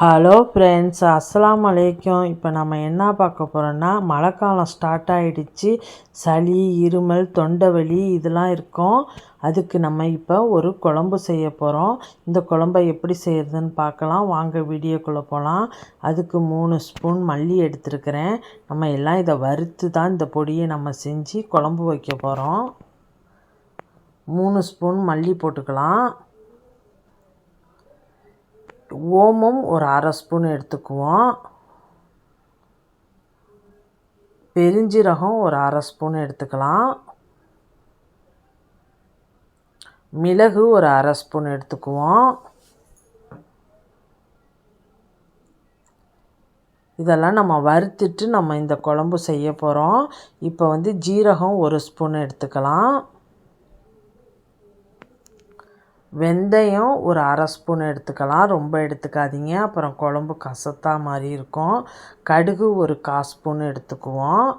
Hello friends அஸ்லாம் அலைக்கும். இப்போ நம்ம என்ன பார்க்க போகிறோன்னா மழைக்காலம் ஸ்டார்ட் ஆகிடுச்சு சளி இருமல் தொண்டை வலி இதெல்லாம் இருக்கும். அதுக்கு நம்ம இப்போ ஒரு குழம்பு செய்ய போகிறோம் இந்த குழம்பை எப்படி செய்கிறதுன்னு பார்க்கலாம். வாங்க வீடியோக்குள்ளே போகலாம் அதுக்கு மூணு ஸ்பூன் மல்லி எடுத்துருக்கிறேன். நம்ம எல்லாம் இதை வறுத்து தான் இந்த பொடியை நம்ம செஞ்சு குழம்பு வைக்க போகிறோம் மூணு ஸ்பூன் மல்லி போட்டுக்கலாம். ஓமம் ஒரு அரை ஸ்பூன் எடுத்துக்குவோம். பெருஞ்சீரகம் ஒரு அரை ஸ்பூன் எடுத்துக்கலாம். மிளகு ஒரு அரை ஸ்பூன் எடுத்துக்குவோம். இதெல்லாம் நம்ம வறுத்துட்டு நம்ம இந்த குழம்பு செய்ய போகிறோம் இப்போ வந்து ஜீரகம் ஒரு ஸ்பூன் எடுத்துக்கலாம். வெந்தயம் ஒரு அரை ஸ்பூன் எடுத்துக்கலாம். ரொம்ப எடுத்துக்காதீங்க. அப்புறம் குழம்பு கசத்தா மாதிரி இருக்கும். கடுகு ஒரு கா ஸ்பூன் எடுத்துக்குவோம்.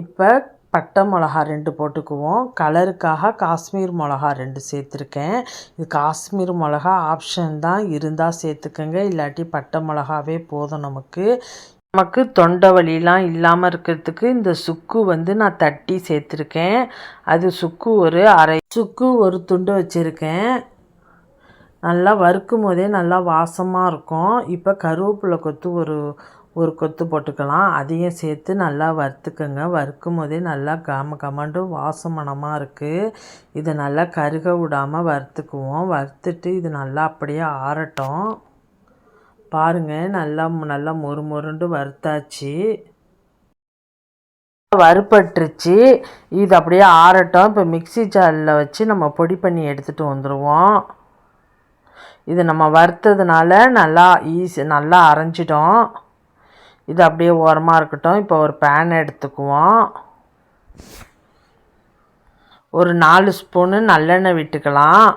இப்போ பட்டை மிளகா ரெண்டு போட்டுக்குவோம். கலருக்காக காஷ்மீர் மிளகா ரெண்டு சேர்த்துருக்கேன். இது காஷ்மீர் மிளகா ஆப்ஷன் தான். இருந்தால் சேர்த்துக்கோங்க. இல்லாட்டி பட்டை மிளகாவே போதும் நமக்கு. நமக்கு தொண்டை வலிலாம் இல்லாமல் இருக்கிறதுக்கு இந்த சுக்கு வந்து நான் தட்டி சேர்த்துருக்கேன். அது சுக்கு ஒரு அரை சுக்கு ஒரு துண்டு வச்சுருக்கேன். நல்லா வறுக்கும் போதே நல்லா வாசமாக இருக்கும். இப்போ கருவேப்பிலை கொத்து ஒரு ஒரு கொத்து போட்டுக்கலாம். அதையும் சேர்த்து நல்லா வறுத்துக்கோங்க. வறுக்கும் போதே நல்லா கம கமண்டு வாசமனமாக இருக்குது இதை நல்லா கருக விடாமல் வறுத்துக்குவோம். வறுத்துட்டு இது நல்லா அப்படியே ஆறட்டும். பாருங்கள் நல்லா நல்லா மொறு மொறுண்டு வறுத்தாச்சு. வறுப்பட்டுருச்சு இது அப்படியே ஆறட்டும். இப்போ மிக்சி ஜாரில் வச்சு நம்ம பொடி பண்ணி எடுத்துகிட்டு வந்துடுவோம் இது நம்ம வறுத்ததுனால நல்லா ஈஸி நல்லா அரைஞ்சிட்டோம். இது அப்படியே ஓரமாக இருக்கட்டும். இப்போ ஒரு பேன் எடுத்துக்குவோம். ஒரு நாலு ஸ்பூனு நல்லெண்ணெய் விட்டுக்கலாம்.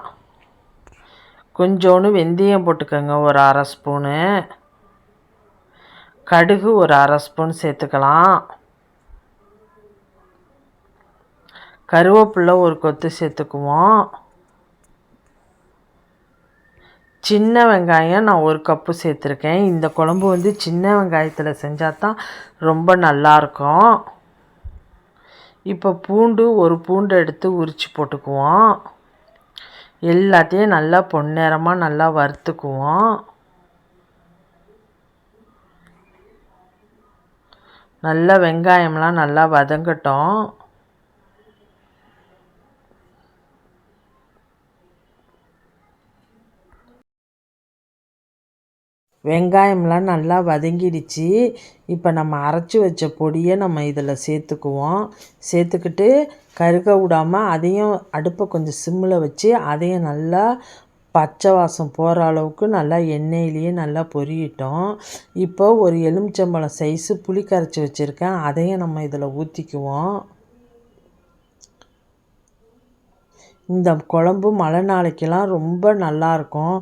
கொஞ்சோண்டு வெந்தயம் போட்டுக்கோங்க ஒரு அரை ஸ்பூனு. கடுகு ஒரு அரை ஸ்பூன் சேர்த்துக்கலாம். கருவேப்பில்லை ஒரு கொத்து சேர்த்துக்குவோம். சின்ன வெங்காயம் நான் ஒரு கப்பு சேர்த்துருக்கேன். இந்த குழம்பு வந்து சின்ன வெங்காயத்தில் செஞ்சால் தான் ரொம்ப நல்லாயிருக்கும் இப்போ பூண்டு ஒரு பூண்டு எடுத்து உரித்து போட்டுக்குவோம். எல்லாத்தையும் நல்லா பொன்னிறமாக நல்லா வறுத்துக்குவோம். நல்லா வெங்காயம்லாம் நல்லா வதங்கட்டும். வெங்காயம்லாம் நல்லா வதங்கிடுச்சு. இப்போ நம்ம அரைச்சி வச்ச பொடியை நம்ம இதில் சேர்த்துக்குவோம். சேர்த்துக்கிட்டு கருக விடாமல் அதையும் அடுப்பை கொஞ்சம் சிம்மில் வச்சு அதையும் நல்லா பச்சை வாசம் போகிற அளவுக்கு நல்லா எண்ணெயிலேயே நல்லா பொரியட்டும். இப்போ ஒரு எலுமிச்சம்பழம் சைஸு புளி கரைச்சி வச்சுருக்கேன். அதையும் நம்ம இதில் ஊற்றிக்குவோம் இந்த குழம்பு மழை நாளைக்கெல்லாம் ரொம்ப நல்லாயிருக்கும்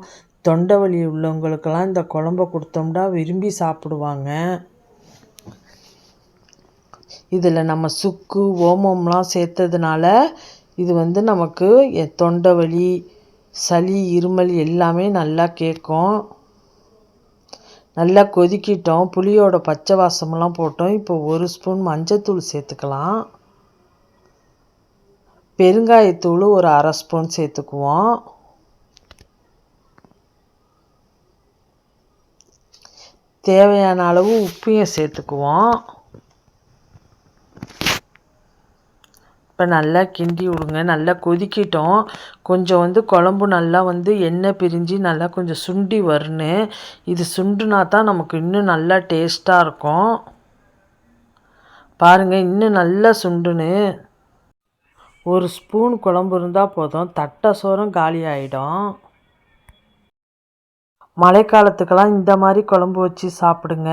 தொண்டை வலி உள்ளவங்களுக்கெல்லாம் இந்த குழம்ப கொடுத்தோம்னா விரும்பி சாப்பிடுவாங்க. இதில் நம்ம சுக்கு ஓமம்லாம் சேர்த்ததுனால இது வந்து நமக்கு தொண்டை வலி சளி இருமல் எல்லாமே நல்லா கேட்கும். நல்லா கொதிக்கிட்டோம். புளியோட பச்சை வாசமெல்லாம் போட்டோம். இப்போ ஒரு ஸ்பூன் மஞ்சத்தூள் சேர்த்துக்கலாம். பெருங்காயத்தூள் ஒரு அரை ஸ்பூன் சேர்த்துக்குவோம். தேவையான அளவு உப்பையும் சேர்த்துக்குவோம். இப்போ நல்லா கிண்டி விடுங்க. நல்லா கொதிக்கிட்டோம். கொஞ்சம் வந்து குழம்பு நல்லா வந்து எண்ணெய் பிரிஞ்சு நல்லா கொஞ்சம் சுண்டி வரணும். இது சுண்டுனா தான் நமக்கு இன்னும் நல்லா டேஸ்ட்டாக இருக்கும். பாருங்கள் இன்னும் நல்லா சுண்டுன்னு. ஒரு ஸ்பூன் குழம்பு இருந்தால் போதும். தட்டை சோறும் காலி ஆகிடும் மழைக்காலத்துக்கெல்லாம் இந்த மாதிரி குழம்பு வச்சு சாப்பிடுங்க.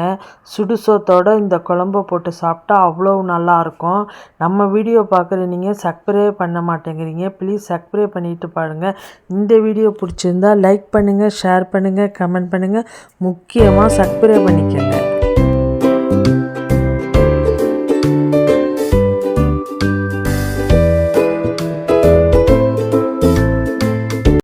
சுடு சோத்தோடு இந்த குழம்ப போட்டு சாப்பிட்டா அவ்வளோ நல்லாயிருக்கும் நம்ம வீடியோ பார்க்குற நீங்கள் சப்ஸ்கிரைப் பண்ண மாட்டேங்கிறீங்க. ப்ளீஸ் சப்ஸ்கிரைப் பண்ணிவிட்டு பாருங்கள் இந்த வீடியோ பிடிச்சிருந்தா லைக் பண்ணுங்கள் ஷேர் பண்ணுங்கள் கமெண்ட் பண்ணுங்கள் முக்கியமாக சப்ஸ்கிரைப் பண்ணிக்கோங்க.